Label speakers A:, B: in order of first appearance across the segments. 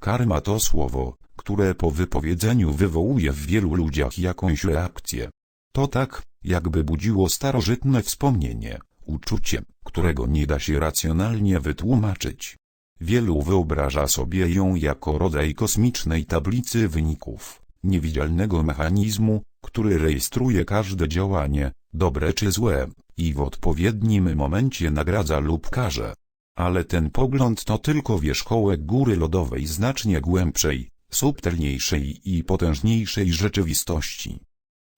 A: Karma to słowo, które po wypowiedzeniu wywołuje w wielu ludziach jakąś reakcję. To tak, jakby budziło starożytne wspomnienie, uczucie, którego nie da się racjonalnie wytłumaczyć. Wielu wyobraża sobie ją jako rodzaj kosmicznej tablicy wyników, niewidzialnego mechanizmu, który rejestruje każde działanie, dobre czy złe, i w odpowiednim momencie nagradza lub karze. Ale ten pogląd to tylko wierzchołek góry lodowej znacznie głębszej, subtelniejszej i potężniejszej rzeczywistości.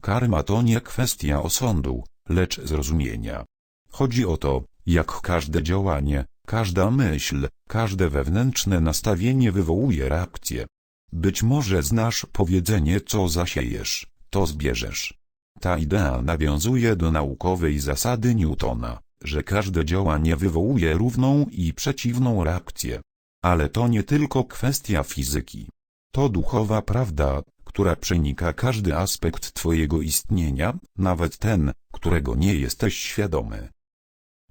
A: Karma to nie kwestia osądu, lecz zrozumienia. Chodzi o to, jak każde działanie, każda myśl, każde wewnętrzne nastawienie wywołuje reakcję. Być może znasz powiedzenie co zasiejesz, to zbierzesz. Ta idea nawiązuje do naukowej zasady Newtona, że każde działanie wywołuje równą i przeciwną reakcję. Ale to nie tylko kwestia fizyki. To duchowa prawda, która przenika każdy aspekt Twojego istnienia, nawet ten, którego nie jesteś świadomy.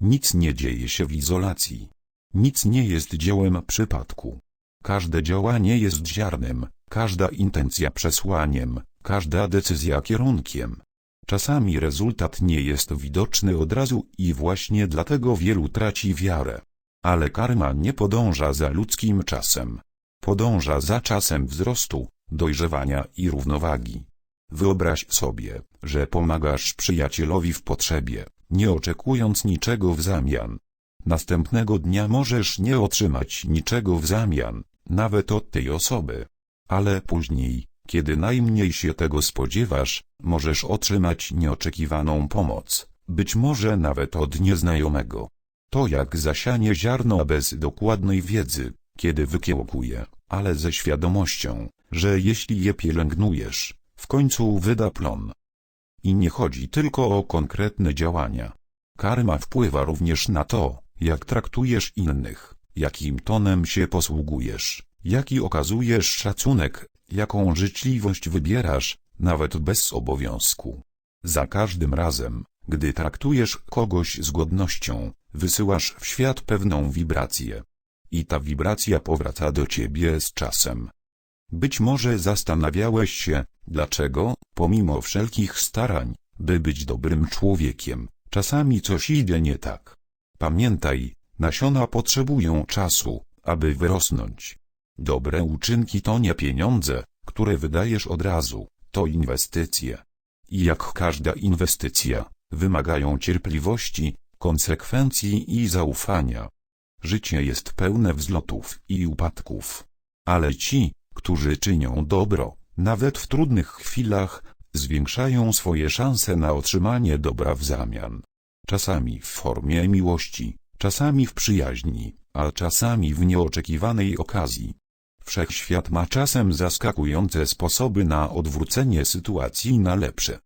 A: Nic nie dzieje się w izolacji. Nic nie jest dziełem przypadku. Każde działanie jest ziarnem, każda intencja przesłaniem, każda decyzja kierunkiem. Czasami rezultat nie jest widoczny od razu i właśnie dlatego wielu traci wiarę. Ale karma nie podąża za ludzkim czasem. Podąża za czasem wzrostu, dojrzewania i równowagi. Wyobraź sobie, że pomagasz przyjacielowi w potrzebie, nie oczekując niczego w zamian. Następnego dnia możesz nie otrzymać niczego w zamian, nawet od tej osoby. Ale później, kiedy najmniej się tego spodziewasz, możesz otrzymać nieoczekiwaną pomoc, być może nawet od nieznajomego. To jak zasianie ziarno bez dokładnej wiedzy, kiedy wykiełkuje, ale ze świadomością, że jeśli je pielęgnujesz, w końcu wyda plon. I nie chodzi tylko o konkretne działania. Karma wpływa również na to, jak traktujesz innych, jakim tonem się posługujesz, jaki okazujesz szacunek, jaką życzliwość wybierasz, nawet bez obowiązku. Za każdym razem, gdy traktujesz kogoś z godnością, wysyłasz w świat pewną wibrację. I ta wibracja powraca do ciebie z czasem. Być może zastanawiałeś się, dlaczego, pomimo wszelkich starań, by być dobrym człowiekiem, czasami coś idzie nie tak. Pamiętaj, nasiona potrzebują czasu, aby wyrosnąć. Dobre uczynki to nie pieniądze, które wydajesz od razu, to inwestycje. I jak każda inwestycja, wymagają cierpliwości, konsekwencji i zaufania. Życie jest pełne wzlotów i upadków. Ale ci, którzy czynią dobro, nawet w trudnych chwilach, zwiększają swoje szanse na otrzymanie dobra w zamian. Czasami w formie miłości, czasami w przyjaźni, a czasami w nieoczekiwanej okazji. Wszechświat ma czasem zaskakujące sposoby na odwrócenie sytuacji na lepsze.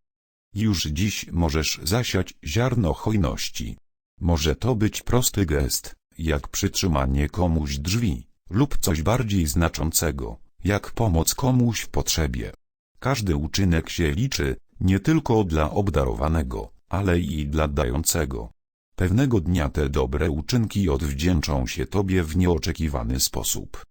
A: Już dziś możesz zasiać ziarno hojności. Może to być prosty gest, jak przytrzymanie komuś drzwi, lub coś bardziej znaczącego, jak pomoc komuś w potrzebie. Każdy uczynek się liczy, nie tylko dla obdarowanego, ale i dla dającego. Pewnego dnia te dobre uczynki odwdzięczą się Tobie w nieoczekiwany sposób.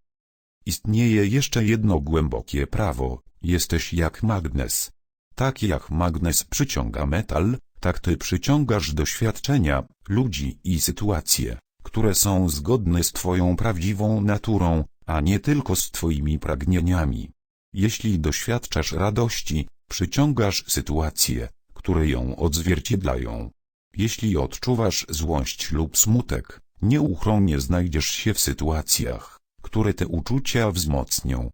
A: Istnieje jeszcze jedno głębokie prawo, jesteś jak magnes. Tak jak magnes przyciąga metal, tak Ty przyciągasz doświadczenia, ludzi i sytuacje, które są zgodne z Twoją prawdziwą naturą, a nie tylko z Twoimi pragnieniami. Jeśli doświadczasz radości, przyciągasz sytuacje, które ją odzwierciedlają. Jeśli odczuwasz złość lub smutek, nieuchronnie znajdziesz się w sytuacjach, które te uczucia wzmocnią.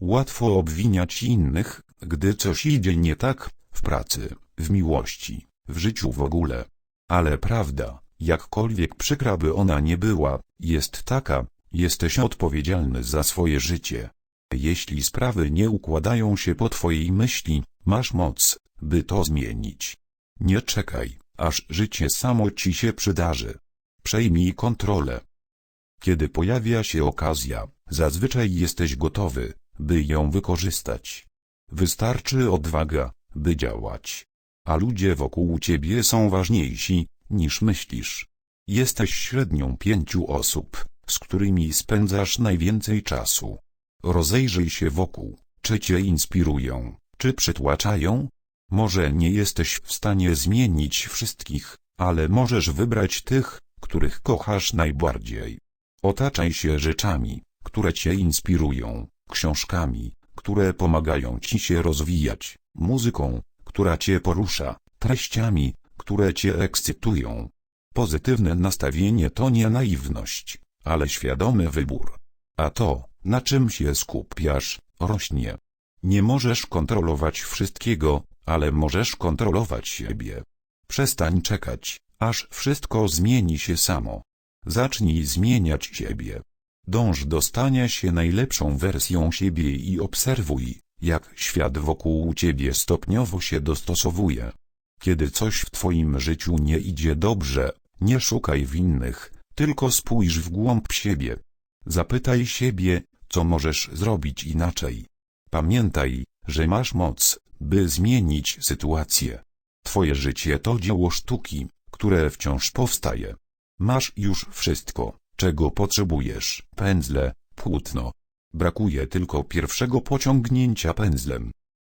A: Łatwo obwiniać innych, gdy coś idzie nie tak, w pracy, w miłości, w życiu w ogóle. Ale prawda, jakkolwiek przykra by ona nie była, jest taka, jesteś odpowiedzialny za swoje życie. Jeśli sprawy nie układają się po twojej myśli, masz moc, by to zmienić. Nie czekaj, aż życie samo ci się przydarzy. Przejmij kontrolę. Kiedy pojawia się okazja, zazwyczaj jesteś gotowy, by ją wykorzystać. Wystarczy odwaga, by działać. A ludzie wokół ciebie są ważniejsi, niż myślisz. Jesteś średnią pięciu osób, z którymi spędzasz najwięcej czasu. Rozejrzyj się wokół, czy cię inspirują, czy przytłaczają? Może nie jesteś w stanie zmienić wszystkich, ale możesz wybrać tych, których kochasz najbardziej. Otaczaj się rzeczami, które cię inspirują, książkami, które pomagają ci się rozwijać, muzyką, która cię porusza, treściami, które cię ekscytują. Pozytywne nastawienie to nie naiwność, ale świadomy wybór. A to, na czym się skupiasz, rośnie. Nie możesz kontrolować wszystkiego, ale możesz kontrolować siebie. Przestań czekać, aż wszystko zmieni się samo. Zacznij zmieniać siebie. Dąż do stania się najlepszą wersją siebie i obserwuj, jak świat wokół ciebie stopniowo się dostosowuje. Kiedy coś w twoim życiu nie idzie dobrze, nie szukaj winnych, tylko spójrz w głąb siebie. Zapytaj siebie, co możesz zrobić inaczej. Pamiętaj, że masz moc, by zmienić sytuację. Twoje życie to dzieło sztuki, które wciąż powstaje. Masz już wszystko, czego potrzebujesz. Pędzle, płótno. Brakuje tylko pierwszego pociągnięcia pędzlem.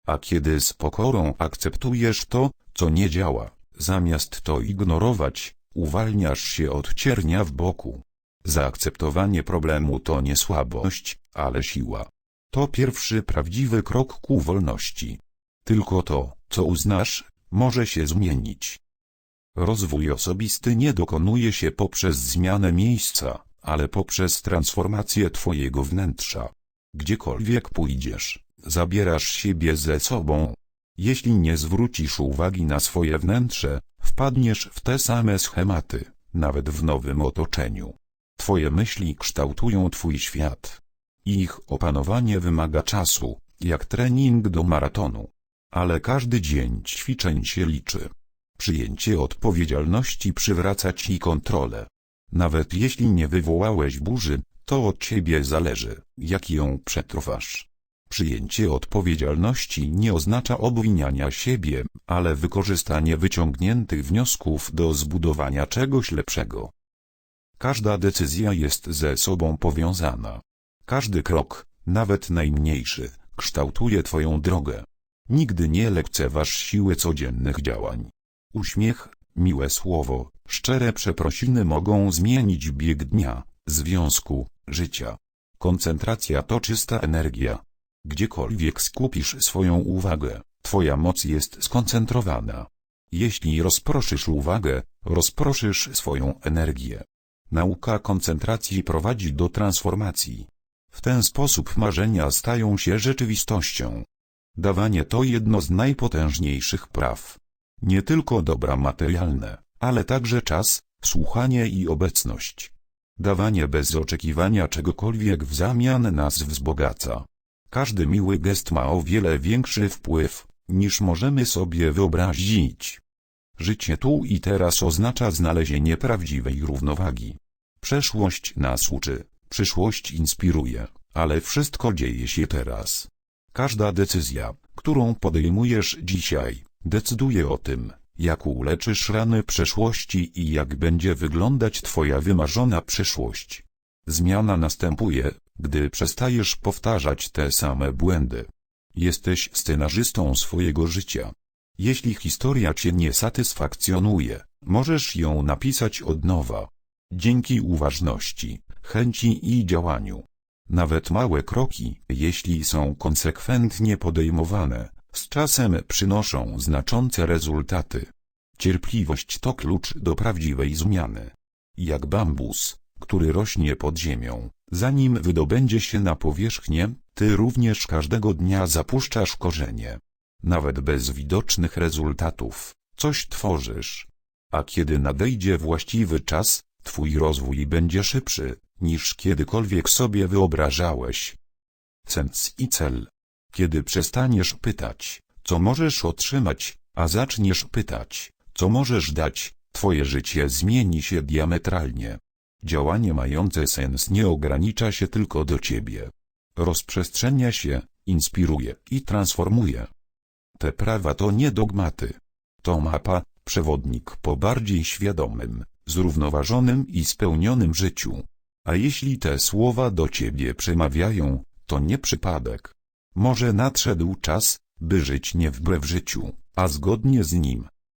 A: A kiedy z pokorą akceptujesz to, co nie działa, zamiast to ignorować, uwalniasz się od ciernia w boku. Zaakceptowanie problemu to nie słabość, ale siła. To pierwszy prawdziwy krok ku wolności. Tylko to, co uznasz, może się zmienić. Rozwój osobisty nie dokonuje się poprzez zmianę miejsca, ale poprzez transformację Twojego wnętrza. Gdziekolwiek pójdziesz, zabierasz siebie ze sobą. Jeśli nie zwrócisz uwagi na swoje wnętrze, wpadniesz w te same schematy, nawet w nowym otoczeniu. Twoje myśli kształtują Twój świat. Ich opanowanie wymaga czasu, jak trening do maratonu. Ale każdy dzień ćwiczeń się liczy. Przyjęcie odpowiedzialności przywraca Ci kontrolę. Nawet jeśli nie wywołałeś burzy, to od Ciebie zależy, jak ją przetrwasz. Przyjęcie odpowiedzialności nie oznacza obwiniania siebie, ale wykorzystanie wyciągniętych wniosków do zbudowania czegoś lepszego. Każda decyzja jest ze sobą powiązana. Każdy krok, nawet najmniejszy, kształtuje Twoją drogę. Nigdy nie lekceważ siły codziennych działań. Uśmiech, miłe słowo, szczere przeprosiny mogą zmienić bieg dnia, związku, życia. Koncentracja to czysta energia. Gdziekolwiek skupisz swoją uwagę, Twoja moc jest skoncentrowana. Jeśli rozproszysz uwagę, rozproszysz swoją energię. Nauka koncentracji prowadzi do transformacji. W ten sposób marzenia stają się rzeczywistością. Dawanie to jedno z najpotężniejszych praw. Nie tylko dobra materialne, ale także czas, słuchanie i obecność. Dawanie bez oczekiwania czegokolwiek w zamian nas wzbogaca. Każdy miły gest ma o wiele większy wpływ, niż możemy sobie wyobrazić. Życie tu i teraz oznacza znalezienie prawdziwej równowagi. Przeszłość nas uczy, przyszłość inspiruje, ale wszystko dzieje się teraz. Każda decyzja, którą podejmujesz dzisiaj, decyduje o tym, jak uleczysz rany przeszłości i jak będzie wyglądać Twoja wymarzona przyszłość. Zmiana następuje, gdy przestajesz powtarzać te same błędy. Jesteś scenarzystą swojego życia. Jeśli historia Cię nie satysfakcjonuje, możesz ją napisać od nowa. Dzięki uważności, chęci i działaniu. Nawet małe kroki, jeśli są konsekwentnie podejmowane, z czasem przynoszą znaczące rezultaty. Cierpliwość to klucz do prawdziwej zmiany. Jak bambus, który rośnie pod ziemią, zanim wydobędzie się na powierzchnię, ty również każdego dnia zapuszczasz korzenie. Nawet bez widocznych rezultatów, coś tworzysz. A kiedy nadejdzie właściwy czas, twój rozwój będzie szybszy, niż kiedykolwiek sobie wyobrażałeś. Sens i cel. Kiedy przestaniesz pytać, co możesz otrzymać, a zaczniesz pytać, co możesz dać, twoje życie zmieni się diametralnie. Działanie mające sens nie ogranicza się tylko do ciebie. Rozprzestrzenia się, inspiruje i transformuje. Te prawa to nie dogmaty. To mapa, przewodnik po bardziej świadomym, zrównoważonym i spełnionym życiu. A jeśli te słowa do ciebie przemawiają, to nie przypadek. Może nadszedł czas, by żyć nie wbrew życiu, a zgodnie z nim.